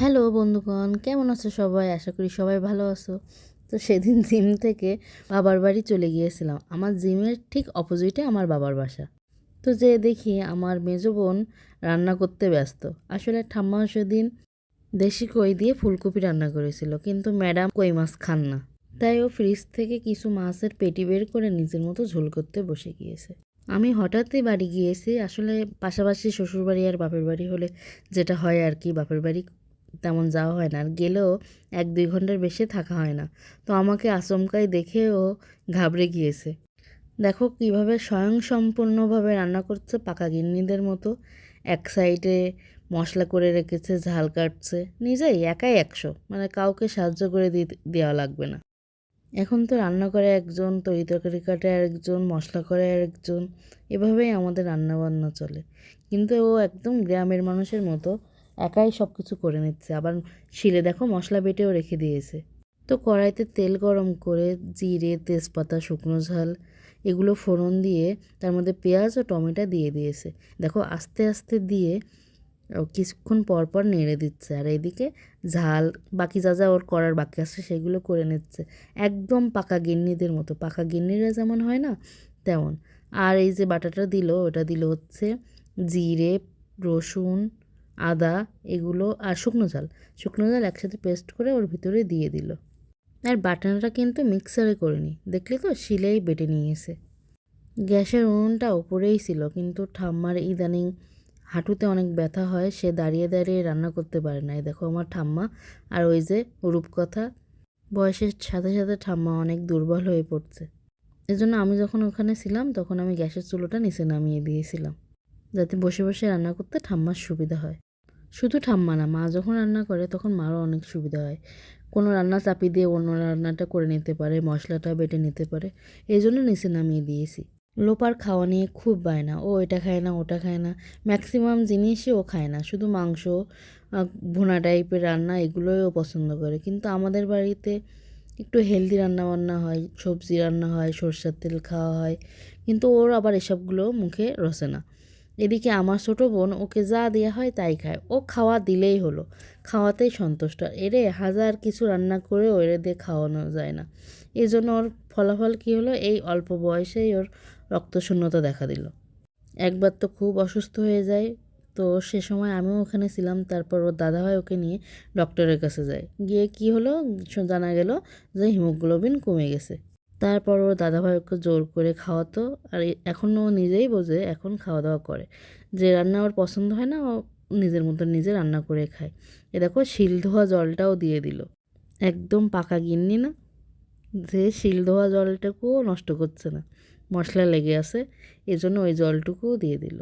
Hello বন্ধুগণ, কেমন আছো সবাই? আশা করি সবাই ভালো আছো। তো সেদিন জিম থেকে বাবার বাড়ি চলে গিয়েছিলাম। আমার জিমের ঠিক অপোজিটে আমার বাবার বাসা। তো যে দেখি আমার মেজো বোন রান্না করতে ব্যস্ত। আসলে ঠাম্মা সেদিন দেশি কই দিয়ে ফুলকপি রান্না করেছিল, কিন্তু ম্যাডাম কই মাছ খান না। তাই ও ফ্রিজ থেকে কিছু মাছের পেটি বের করে নিজের মতো ঝোল করতে বসে গিয়েছে। আমি হঠাৎই বাড়ি গিয়েছি। আসলে পাশাপাশি শ্বশুরবাড়ি আর বাপের বাড়ি হলে যেটা হয় আর কি, বাপের বাড়ি তেমন যাওয়া হয় না। আর গেলেও এক দুই ঘণ্টার বেশি থাকা হয় না। তো আমাকে আচমকাই দেখে ও ঘাবড়ে গিয়েছে। দেখো কীভাবে স্বয়ংসম্পূর্ণভাবে রান্না করছে পাকা গিন্নিদের মতো। এক সাইডে মশলা করে রেখেছে, ঝাল কাটছে। নিজেই একাই একশো। মানে কাউকে সাহায্য করে দেওয়া লাগবে না। এখন তো রান্না করে একজন, তরি তরকারি কাটে আরেকজন, মশলা করে আরেকজন। এভাবেই আমাদের রান্না বান্না চলে। কিন্তু ও একদম গ্রামের মানুষের মতো। একাই সব কিছু করে নিচ্ছে। আবার শিলে দেখো মশলা বেটেও রেখে দিয়েছে। তো কড়াইতে তেল গরম করে জিরে, তেজপাতা, শুকনো ঝাল এগুলো ফোড়ন দিয়ে তার মধ্যে পেঁয়াজ ও টমেটো দিয়ে দিয়েছে। দেখো আস্তে আস্তে দিয়ে কিছুক্ষণ পর পর নেড়ে দিচ্ছে। আর এইদিকে ঝাল, বাকি যা যা ওর করার বাকি আছে সেগুলো করে নিচ্ছে। একদম পাকা গিন্নিদের মতো। পাকা গিন্নিরা যেমন হয় না, তেমন। আর এই যে বাটাটা দিল, ওটা দিল হচ্ছে জিরে, রসুন আদা, এগুলো আর শুকনো ঝাল শুকনো ঝাল একসাথে পেস্ট করে ওর ভিতরে দিয়ে দিল। আর বাটনাটা কিন্তু মিক্সারে করিনি দেখলে তো শিলেই বেটে নিয়েছে। গ্যাসের উনুনটা ওপরেই ছিল, কিন্তু ঠাম্মার ইদানিং হাঁটুতে অনেক ব্যথা হয়, সে দাঁড়িয়ে দাঁড়িয়ে রান্না করতে পারে না দেখো আমার ঠাম্মা আর ওই যে রূপকথা, বয়সের সাথে সাথে ঠাম্মা অনেক দুর্বল হয়ে পড়ছে। এজন্য আমি যখন ওখানে ছিলাম, তখন আমি গ্যাসের চুলোটা নিচে নামিয়ে দিয়েছিলাম, যাতে বসে বসে রান্না করতে ঠাম্মার সুবিধা হয়। শুধু ঠাম্মা না, মা যখন রান্না করে তখন মারও অনেক সুবিধা হয়। কোনো রান্না চাপি দিয়ে অন্য রান্নাটা করে নিতে পারে, মশলাটা বেটে নিতে পারে, এই জন্য নিচে নামিয়ে দিয়েছি। লোপার খাওয়া নিয়ে খুব বায়না, ও এটা খায় না, ওটা খায় না, ম্যাক্সিমাম জিনিসই ও খায় না, শুধু মাংস ভুনা টাইপের রান্না এগুলোই ও পছন্দ করে। কিন্তু আমাদের বাড়িতে একটু হেলদি রান্না বান্না হয়, সবজি রান্না হয়, সরষের তেল খাওয়া হয়, কিন্তু ওর আবার এসবগুলো মুখে রসে না। এদিকে আমার ছোটো বোন, ওকে যা দেওয়া হয় তাই খায়। ও খাওয়া দিলেই হলো। খাওয়াতেই সন্তুষ্ট। এরে হাজার কিছু রান্না করেও এরে দিয়ে খাওয়ানো যায় না। এই জন্য ওর ফলাফল কী হলো? এই অল্প বয়সেই ওর রক্তশূন্যতা দেখা দিল। একবার তো খুব অসুস্থ হয়ে যায়। তো সে সময় আমিও ওখানে ছিলাম। তারপর ওর দাদাভাই ওকে নিয়ে ডক্টরের কাছে যায়। গিয়ে কি হলো? জানা গেল যে হিমোগ্লোবিন কমে গেছে। তারপর ওর দাদাভাই ওকে জোর করে খাওয়াতো আর এ- এখন ও নিজেই বোঝে এখন খাওয়া দাওয়া করে। যে রান্না ওর পছন্দ হয় না, ও নিজের মতো নিজে রান্না করে খায়। এ দেখো শিল ধোয়া জলটাও দিয়ে দিল। একদম পাকা গিন্নি না। যে শিল ধোয়া জলটাকেও নষ্ট করছে না। মশলা লেগে আছে, এজন্য ওই জলটুকুও দিয়ে দিল।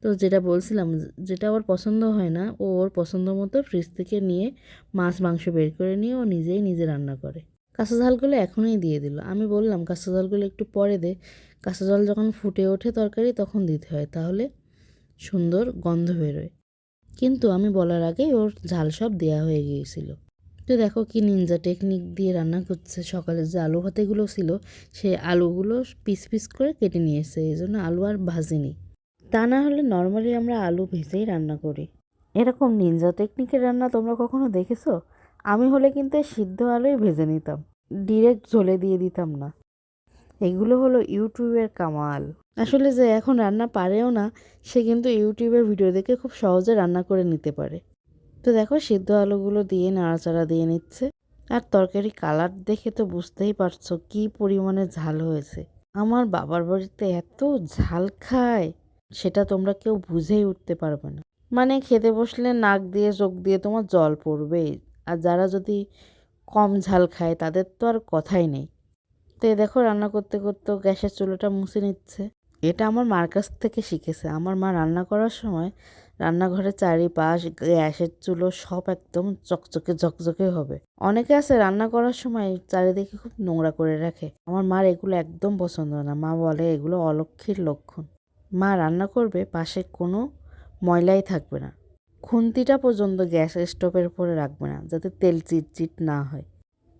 তো যেটা বলছিলাম যেটা ওর পছন্দ হয় না, ও ওর পছন্দ মতো ফ্রিজ থেকে নিয়ে মাছ, মাংস বের করে নিয়ে ও নিজেই নিজে রান্না করে। কাঁচা ঝালগুলো এখনই দিয়ে দিল। আমি বললাম, কাঁচা ঝালগুলো একটু পরে দে। কাঁচা জল যখন ফুটে ওঠে তরকারি, তখন দিতে হয়, তাহলে সুন্দর গন্ধ বেরোয়। কিন্তু আমি বলার আগেই ওর ঝাল সব দেওয়া হয়ে গিয়েছিল। তো দেখো কি নিনজা টেকনিক দিয়ে রান্না করছে। সকালে যে আলু ভাতেগুলো ছিল, সেই আলুগুলো পিস পিস করে কেটে নিয়েছে এই জন্য আলু আর ভাজিনি। তা না হলে নর্মালি আমরা আলু ভেজেই রান্না করি। এরকম নিনজা টেকনিকের রান্না তোমরা কখনো দেখেছ? আমি হলে কিন্তু সিদ্ধ আলুই ভেজে নিতাম। ডিরেক্ট ঝোলে দিয়ে দিতাম না। এগুলো হলো ইউটিউবের কামাল। আসলে যে এখন রান্না পারেও না, সে কিন্তু ইউটিউবের ভিডিও দেখে খুব সহজে রান্না করে নিতে পারে। তো দেখো, সিদ্ধ আলুগুলো দিয়ে নাড়াচাড়া দিয়ে নিচ্ছে। আর তরকারি কালার দেখে তো বুঝতেই পারছ কি পরিমাণে ঝাল হয়েছে। আমার বাবার বাড়িতে এত ঝাল খায়, সেটা তোমরা কেউ বুঝেই উঠতে পারবে না। মানে খেতে বসলে নাক দিয়ে, চোখ দিয়ে তোমার জল পড়বেই। আর যারা যদি কম ঝাল খায়, তাদের তো আর কথাই নেই। তো দেখো রান্না করতে করতে গ্যাসের চুলোটা মুছে নিচ্ছে। এটা আমার মার কাছ থেকে শিখেছে। আমার মা রান্না করার সময় রান্নাঘরের চারিপাশ গ্যাসের চুলো সব একদম চকচকে ঝকঝকে হবে। অনেকে আছে রান্না করার সময় চারিদিকে খুব নোংরা করে রাখে। আমার মার এগুলো একদম পছন্দ না। মা বলে এগুলো অলক্ষীর লক্ষণ। মা রান্না করবে, পাশে কোনো ময়লাই থাকবে না। খুন্তিটা পর্যন্ত গ্যাস স্টোভের উপরে রাখবে না, যাতে তেল চিটচিট না হয়।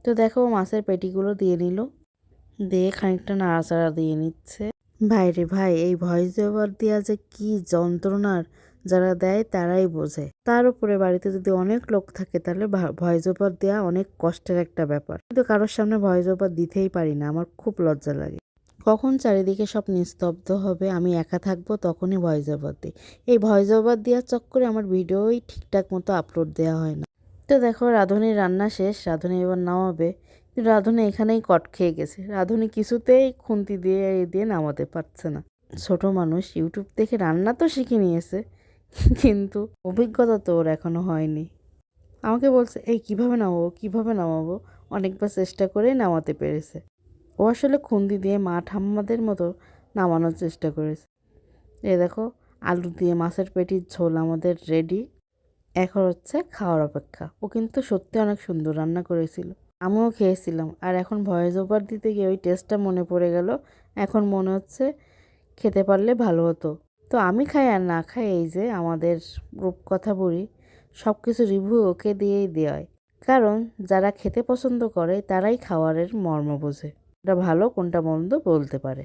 তো দেখো মাছের পেটিগুলো দিয়ে নিল। দিয়ে খানিকটা নাড়াচাড়া দিয়ে নিচ্ছে। ভাই রে ভাই, এই ভয়েস ওভার দেওয়া যে কি যন্ত্রণার যারা দেয় তারাই বোঝে। তার উপরে বাড়িতে যদি অনেক লোক থাকে, তাহলে ভয়েস ওভার দেওয়া অনেক কষ্টের একটা ব্যাপার। কিন্তু কারোর সামনে ভয়েস ওভার দিতেই পারি না, আমার খুব লজ্জা লাগে। কখন চারিদিকে সব নিস্তব্ধ হবে, আমি একা থাকব তখনই ভয়েস ওভার দিই। এই ভয়েস ওভার দেওয়ার চক্করে আমার ভিডিওই ঠিকঠাক মতো আপলোড দেওয়া হয় না। তো দেখো, রাঁধুনির রান্না শেষ, রাঁধুনি এবার নামাবে। রাঁধুনি এখানেই কট খেয়ে গেছে। রাঁধুনি কিছুতেই খুন্তি দিয়ে দিয়ে নামাতে পারছে না। ছোট মানুষ, ইউটিউব দেখে রান্না তো শিখে নিয়েছে, কিন্তু অভিজ্ঞতা তো ওর এখনও হয়নি। আমাকে বলছে, এই, কীভাবে নামাবো? কীভাবে নামাবো? অনেকবার চেষ্টা করে নামাতে পেরেছে। ও আসলে খুন্দি দিয়ে মা ঠাম্মাদের মতো নামানোর চেষ্টা করেছে। এ দেখো, আলু দিয়ে মাছের পেটির ঝোল আমাদের রেডি এখন হচ্ছে খাওয়ার অপেক্ষা। ও কিন্তু সত্যি অনেক সুন্দর রান্না করেছিল। আমিও খেয়েছিলাম। আর এখন ভয়েস ওভার দিতে গিয়ে ওই টেস্টটা মনে পড়ে গেল। এখন মনে হচ্ছে খেতে পারলে ভালো হতো। তো আমি খাই আর না খাই এই যে আমাদের রূপকথা বলি সব কিছু রিভিউ ওকে দিয়েই দেওয়ায়। কারণ যারা খেতে পছন্দ করে তারাই খাওয়ারের মর্ম বোঝে। কোনটা ভালো কোনটা মন্দ বলতে পারে।